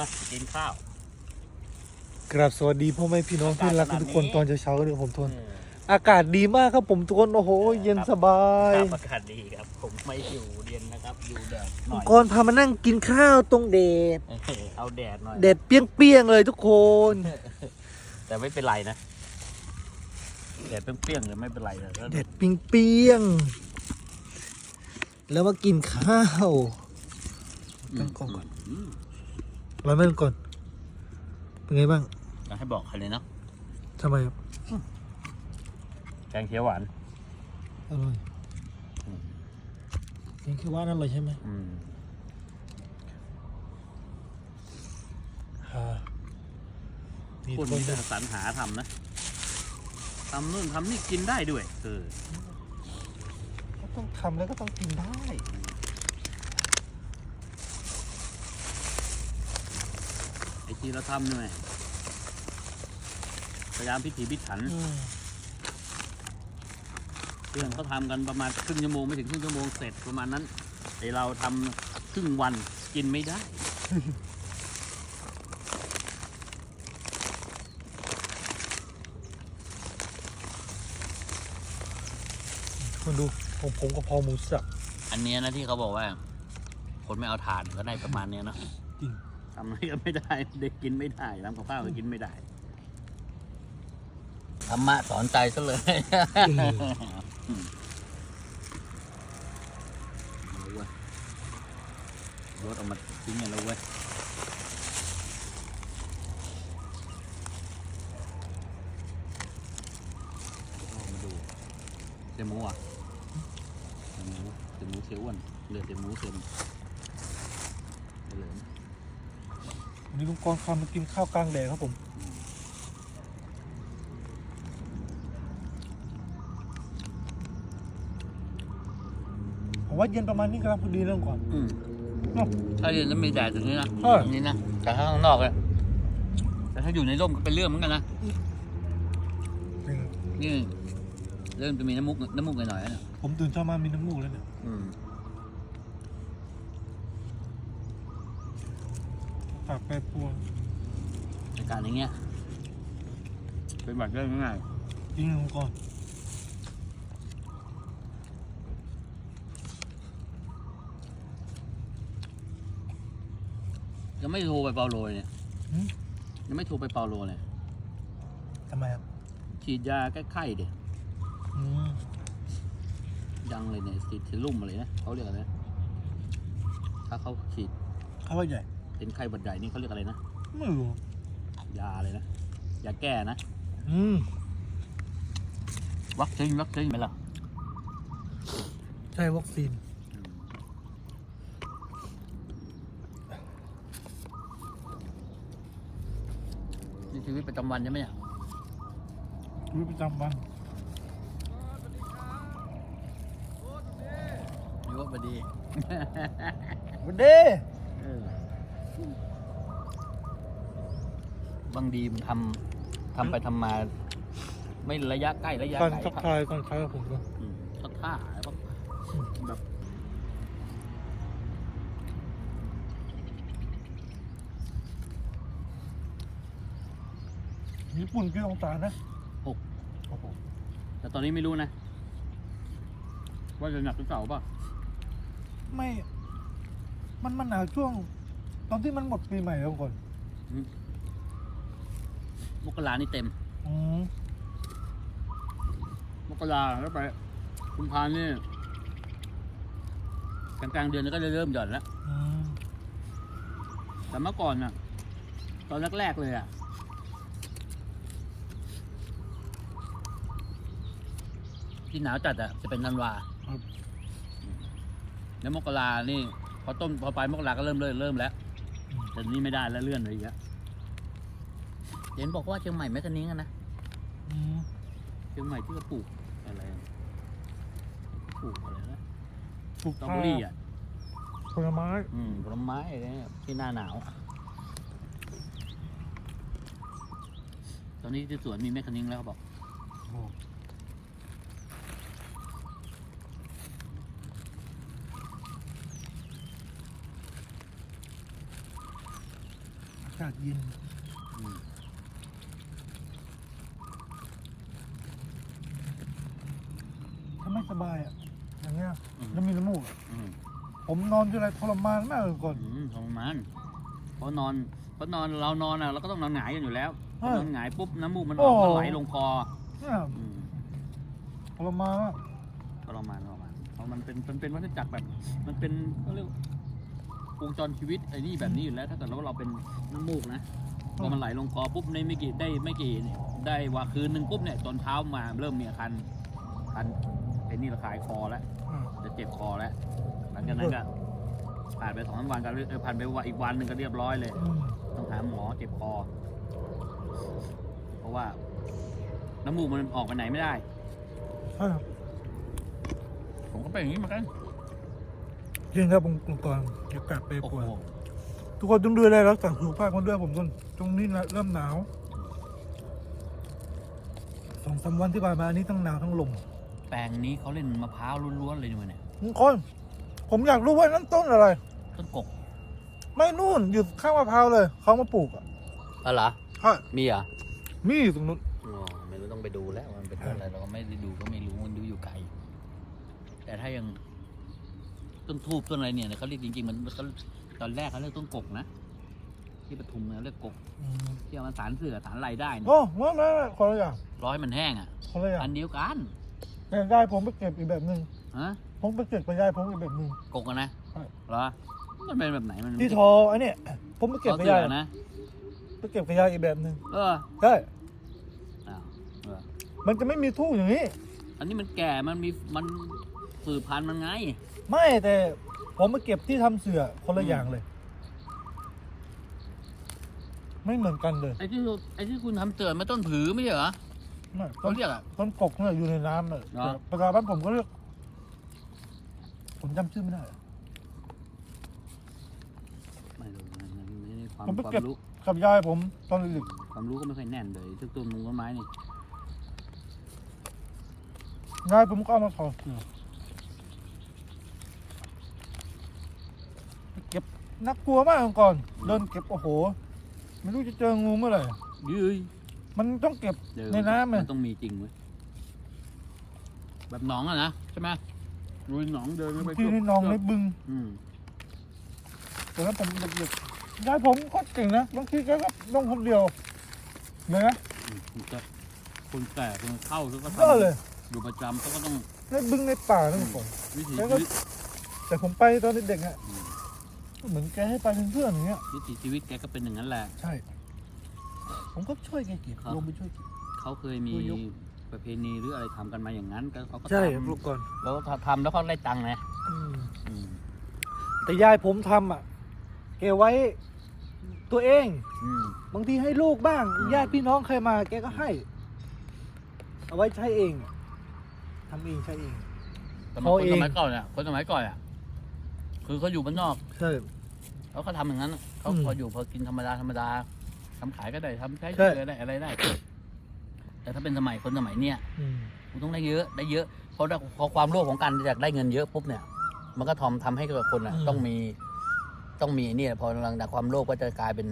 มากินข้าว กราบสวัสดีพ่อแม่พี่น้องที่รักทุกคนตอนเช้าๆกันด้วยผมทนเอออากาศดีมากครับผมทุกคนโอ้โห เย็นสบายครับอากาศดีครับ ผมไม่อยู่เย็นนะครับ อยู่แดดหน่อยก่อนพามานั่งกินข้าวตรงเดดเออเอาแดดหน่อยเดดเปรี้ยงๆเลยทุกคน แต่ไม่เป็นไรนะแดดเปรี้ยงๆเลยไม่เป็นไรเลยเดดเปรี้ยงๆแล้วมากินข้าวตั้งกล้องก่อนอืม ร้อยแม่นก่อนเป็นไงบ้างอยากให้บอกใครเลยเนาะทำไมครับแกงเขียวหวาน อร่อยอืมยังแค่ว่านั่นเลยใช่ไหมอืมอ่านี่คนทุกที่คจะนสรรหาทำนะทำนู่นทำนี่กินได้ด้วย เออ ก็ต้องทำแล้วก็ต้องกินได้ไอที่เราทำเนี่ยพยายามพิถีพิถันอืมเรื่องเขาทำกันประมาณครึ่งชั่วโมงไม่ถึงครึ่งชั่วโมงเสร็จประมาณนั้นไอเราทำครึ่งวันกินไม่ได้คนดูของผมกะเพราหมูสับอันเนี้ยนะที่เขาบอกว่า คนไม่เอาทานก็ได้ประมาณเนี้ยเนอะจริง ทำอะไรก็ไม่ได้ เด็กกินไม่ได้ทำกับข้าวก็กินไม่ได้ธรรมะสอนใจซะเลย เอาเว้ยรถเออกมาทิ้งกันแล้วเว้ยเอามาดูเสียหมูอะเสียหมูเสียหมูเสียอ้วนเหลือเสียหมูเสียมเหลือ วันนี้ลุงกรณ์คำมากินข้าวกลางแดดครับผมผมว่าเย็นประมาณนี้กำลังพอดีเรื่องก่อนอืมเนาะ ถ้าเย็นจะมีแดดตรงนี้นะเออ ตรงนี้นะแต่ถ้าข้างนอกเลยแต่ถ้าอยู่ในร่มก็เป็นเรื่องเหมือนกันนะจริงนี่เริ่มจะมีน้ำมูกน้ำมูกหน่อยๆแล้วนะผมตื่นเช้ามามีน้ำมูกแล้วเนี่ยอืม ปากแปรปรวนอาการอย่างเงี้ย เป็นหวัดได้ง่ายจริงลุงกรณ์ๆยังไม่โทรไปเปาโลเลยเนี่ยหึยังไม่โทรไปเปาโลเลย ทำไมครับฉีดยาแก้ไข้เด็อืมยังเลยเนี่ยฉีดเซรุ่มอะไรนะเขาเรียกอะไรนะถ้าเขาฉีดข้าวว่าใหญ่ เป็นไข้หวัดใหญ่นี่เขาเรียกอะไรนะ ไม่รู้ ยาอะไรนะ ยาแก้นะ อืม วัคซีนวัคซีนไหมล่ะใช่วัคซีน นี่ชีวิตประจำวันใช่ไหมเนี่ยชีวิตประจำวันมีว่าพอดีวันเด้เออ บางดีมันทำทำไปทำมา ไม่ระยะใกล้ระยะก่อนไกลทักทายก่อนคล้ายกับผมก็อืมทักท่าอะไรบ้างแบบญี่ปุ่นกี่องศานะหก โอ้โหแต่ตอนนี้ไม่รู้นะ ว่าจะหนักหรือเปล่าป่ะ ไม่ มันมันหนาวช่วง ตอนที่มันหมดปีใหม่แล้วก่อนมกรานี่เต็ม อืมมกราแล้วไปคุมพานนี่กลางกลางๆเดือนก็จะเริ่มหย่อนแล้ว อืมแต่เมื่อก่อนน่ะ ตอนแรกๆเลยอะ ที่หนาวจัดอะ จะเป็นธันวาครับแล้วมกรานี่ พอต้นพอปลายมกราก็เริ่มเริ่มเริ่มแล้วอืม แต่นี่ไม่ได้แล้วเลื่อนเลยอีกแล้วเห็นบอกว่าเชียงใหม่แม่ตะนิ้งอะนะอืมเชียงใหม่ที่เขาปลูกอะไรอะปลูกอะไรนะปลูกสตรอข้าเบอรี่อะ ผลไม้อืมผลไม้อะไรเนี่ยที่หน้าหนาว ตอนนี้ที่สวนมีแมคคานิงแล้วเขาบอก โอ้ากาศเย็นอืมถ้าไม่สบายอะ อย่างเงี้ยอืม แล้วมีน้ำมูกอะอืมผมนอนทีไรทรมานมากเลยก่อน อืมทรมานเพราะนอนเพราะนอนเรานอนอะเราก็ต้องนอนหงายกันอยู่แล้วเออนอนหงายปุ๊บน้ำมูกมันอโอ้อกมันไหลลงคอเนี่ยอืมทรมานมากทรมานทรมานเพราะมันเป็นมันเป็นวัฏจักรแบบ มันเป็นเขาเรียก วงจรชีวิตไอ้นี่แบบนี้อยู่แล้ว ถ้าเกิดว่าเราเป็นน้ำมูกนะพอมันไหลลงคอปุ๊บในไม่กี่ได้ไม่กี่เนี่ยได้ว่าคืนหนึ่งปุ๊บเนี่ยตอนเช้ามาเริ่มมีอาการคันไอ้นี่ระคายคอแล้วอืมจะเจ็บคอแล้วหลังจากนั้นก็ผ่านไปสองสามวันก็เรียเออผ่านไปวันอีกวันหนึ่งก็เรียบร้อยเลยอืมต้องหาหมอเจ็บคอ เพราะว่า น้ำมูกมันออกไปไหนไม่ได้ใช่ครับผมก็เป็นอย่างนี้เหมือนกัน จริงครับผมก่อนอากาศเปรย์โอ้ปรโหวนทุกคนต้องดูแลรักษาสุขภาพกันด้วยผมต้นตรงนี้นะเริ่มหนาวสองสามวันที่ผ่านมาอันนี้ทั้งหนาวทั้งลมแปลงนี้เขาเล่นมะพร้าวล้วนๆเลยนี่มันเนี่ยทุกคนผมอยากรู้ว่านั้นต้นอะไร ต้นกกไม่นู่นอยู่ข้างมะพร้าวเลยเขามาปลูกอะอ๋อเหรอ ใช่มีเหรอมีอยู่ตรงนู้น อ๋อไม่รู้ต้องไปดูแล้วมันเป็นต้นอะไรเราก็ไม่ได้ดูก็ไม่รู้มันดูอยู่ไกลแต่ถ้ายัง ต้นทูบต้นอะไรเนี่ยเขาเรียกจริงๆมันเขาตอนแรกเขาเรียกต้นกกนะ ที่ปทุมเนี่ยเรียกกกอืมที่เอามาสารเสือสารอะไรได้เนี่ยโอ้ไม่ไม่ไม่คนละอย่างร้อยมันแห้งอะคนละอย่างอันเดียวกันแต่ยายผมไปเก็บอีกแบบหนึ่งฮะผมไปเก็บไปยายผมอีกแบบหนึ่งกกอะนะใช่เหรอมันเป็นแบบไหนมันที่ทออันเนี้ยผมไปเก็บเขาไปเสืยายอนะไปเก็บไปยายอีกแบบหนึ่งเออใช่อ้าวเออมันจะไม่มีทู่อย่างนี้ อันนี้มันแก่ มันมี มันสืบพันธุ์มันไง ไม่แต่ผมไปเก็บที่ทำเสือคนละอย่างเลย ไม่เหมือนกันเลยไอ้ที่ไอ้ที่คุณทำเตือนมาต้นผือไม่ใช่เหรอไม่เขาต้นเรียกอะต้นกกเนี่ยอยู่ในน้ำเลยเหรอ ภาษาบ้านผมก็เรียกผมจำชื่อไม่ได้ ไม่รู้นะไม่ได้ความผมไปควาเก็บมรู้กับยายผมตอนเด็กความรู้ก็ไม่ค่อยแน่นเลยทุกต้นมงต้นไม้นี่ๆยายผมก็เอามาถอดเสือไปเก็บ นักกลัวมากก่อน เดินเก็บโอ้โห ไม่รู้จะเจองูเมื่อไหร่ ยืยมันต้องเก็บเดี๋ยวในน้ำมัอะนต้องมีจริงเว้ยแบบหนองอะนะใช่ไหมลุยหนองเดินเข้าไปที่ในหนองในบึง อืมแต่นั้นผมเด็กๆยายผมก็เก่งนะบางทีแกก็ลงคนเดียวเลยนะอืมมันจะคนแก่คนเข้าเขาก็ก็เลยทำอยู่ประจำเขาก็ต้องในบึงในป่านั่นก่อน วิถีแล้วชีก็วิตแต่ผมไปตอนเด็กๆอะอืม เหมือนแกให้ไปเป็นเพื่อนอย่างเงี้ย วิถีชีวิตแกก็เป็นอย่างนั้นแหละ ใช่ ผมก็ช่วยแกเก็บครับ ลงไปช่วยเก็บ เขาเคยมีตัวยก ประเพณีหรืออะไรทำกันมาอย่างนั้นก็เขาก็ใช่ทำลูกก่อน แล้วก็ทำแล้วเขาได้ตังค์นะอืมแต่ยายผมทำอะแกไว้ตัวเอง อืม บางทีให้ลูกบ้างอืม ญาติพี่น้องใครมา แกก็ให้ เอาไว้ใช้เองอะทำเองใช้เองแต่มันเขาคนเองสมัยก่อนอะคนสมัยก่อนอะ คือเขาอยู่บ้านนอกใช่ เขาก็ทำอย่างนั้นเขาอืมพออยู่พอกินธรรมดาธรรมดาทำขายก็ได้ทำใช้ใช่อะไรได้อะไรได้ แต่ถ้าเป็นสมัยคนสมัยเนี้ยอืมกูต้องได้เยอะได้เยอะเพราะได้เพราะความโลภของการอยากได้เงินเยอะปุ๊บเนี่ย มันก็ทำทำให้กับคนอะ ต้องมีต้องมีเนี่ยพอหลังจากความโลภก็จะกลายเป็น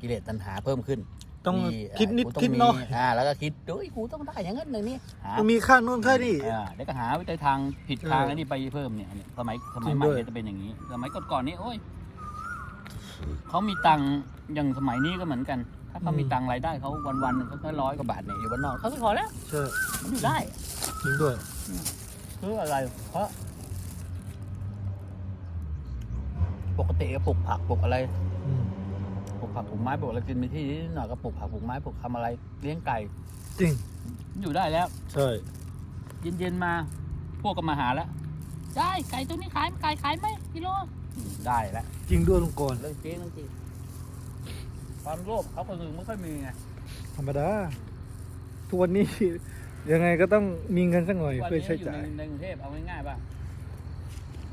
กิเลสตัณหาเพิ่มขึ้น ต้องมีคิดนิดกูต้งคิดมีน้อยอ่าแล้วก็คิดด้วยกูต้องได้อย่างนั้นอย่างนี้หาต้องมีค่าโน่นค่านี่ อ่าเดี๋ยวก็หาวิธีทางผิดทางอันนี้ไปเพิ่มเนี่ยเนี่ยสมัยสมัยใหม่จริงด้วย เนี่ยจะเป็นอย่างนี้ สมัยก่อนๆนี่โอ้ยเขามีตังค์อย่างสมัยนี้ก็เหมือนกัน ถ้าเขามีตังค์รายได้เขาวันๆหนึ่งเขาแค่ร้อยกว่าบาทเนี่ยอยู่บ้านนอกเขาก็พอแล้วใช่มันอยู่ได้จริงด้วย คืออะไร เพราะ ปกติก็ปลูกผักปลูกอะไร อืม ผักปลูกไม้ปลูกอะไรกินมีที่นิดหน่อยก็ปลูกผักปลูกไม้ปลูกทำอะไรเลี้ยงไก่ จริง อยู่ได้แล้ว ใช่ เย็นๆมา พวกก็มาหาแล้วได้ไก่ตัวนี้ขายไก่ขายไหมกิโลอืมได้แล้วจริงด้วยลุงกรเรื่องจริงเรื่องจริงความโลภเขาคนอื่นไม่ค่อยมีไงธรรมดาทุกวันนี้ ยังไงก็ต้องมีเงินสักหน่อยวันเพื่อนี้ใช้อยู่จ่ายในในกรุงเทพเอาง่ายๆป่ะ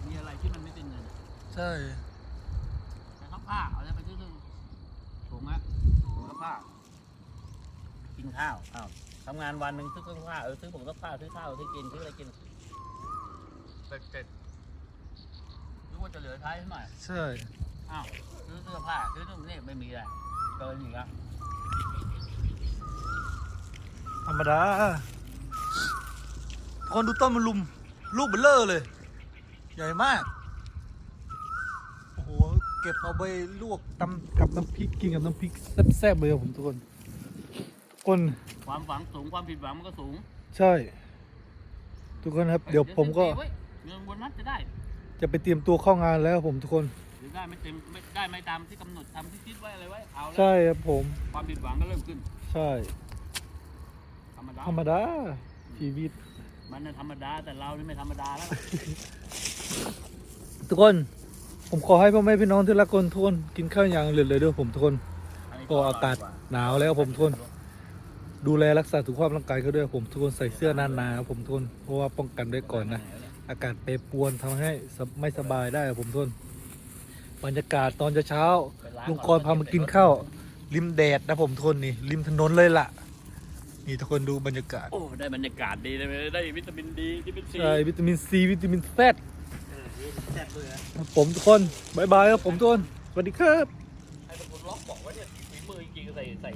มีอะไรที่มันไม่เป็นเงินใช่ แต่ข้าผ้าเอาอะไรไปซื้อถุงอะถุงกับ ผ้ากินข้าวอ้าวทำงานวันหนึ่งซื้อกับผ้าเออซื้อผงกับผ้าซื้อข้าวซื้อกินซื้ออะไรกินเสร็จเสร็จรู้ว่าจะเหลือท้ายเท่าไหร่ใช่อ้าวซื้อเสื้อผ้าซื้อนู่นนี่ไม่มีอะไรเกินอีกละธรรมดาคนดูต้นมันลุม ลูกเบลเลอร์เลย ใหญ่มากโอ้โห เก็บเอาไปลวกตำกับน้ำพริกกินกับน้ำพริกแซ่บๆเลยครับผมทุกคนทุกคนความหวังสูงความผิดหวังมันก็สูงใช่ ทุกคนครับ เดี๋ยวผมก็เฮ้ยเงินบนนั้นจะได้ จะไปเตรียมตัวเข้างานแล้วครับผมทุกคน หรือได้ไม่เต็มไม่ได้ไม่ตามที่กำหนดทำที่คิดไว้อะไรไว้เอาแล้วใช่ครับผม ความผิดหวังก็เริ่มขึ้นใช่ ธรรมดาธรรมดาชีวิต มันน่ะธรรมดาแต่เรานี่ไม่ธรรมดาแล้วล่ะทุกคน ผมขอให้พ่อแม่พี่น้องที่รักคนทุกคนกินข้าวอย่างเหลือเลยด้วยผมทุกคนก็อากาศหนาวแล้วผมทุกคนดูแลรักษาสุขภาพร่างกายเขาด้วยผมทุกคนใส่เสื้อหนาๆครับผมทุกคนเพราะว่าป้องกันไว้ก่อนนะ อากาศเปรปรวนทำให้สบไม่สบายได้ครับผมทุกคนบรรยากาศตอนเช้าๆลุงกรพามากินข้าวริมแดดนะผมทุกคนนี่ริมถนนเลยล่ะนี่ทุกคนดูบรรยากาศโอ้ได้บรรยากาศดีเลยได้วิตามินดีวิตามินซีใช่วิตามินซีวิตามินแซด แซ่บเลยนะครับผมทุกคนบายบายครับผมทุกคนสวัสดีครับให้เป็นคนล็อกบอกว่าเนี่ยฝีมือจริงๆใส่ใส่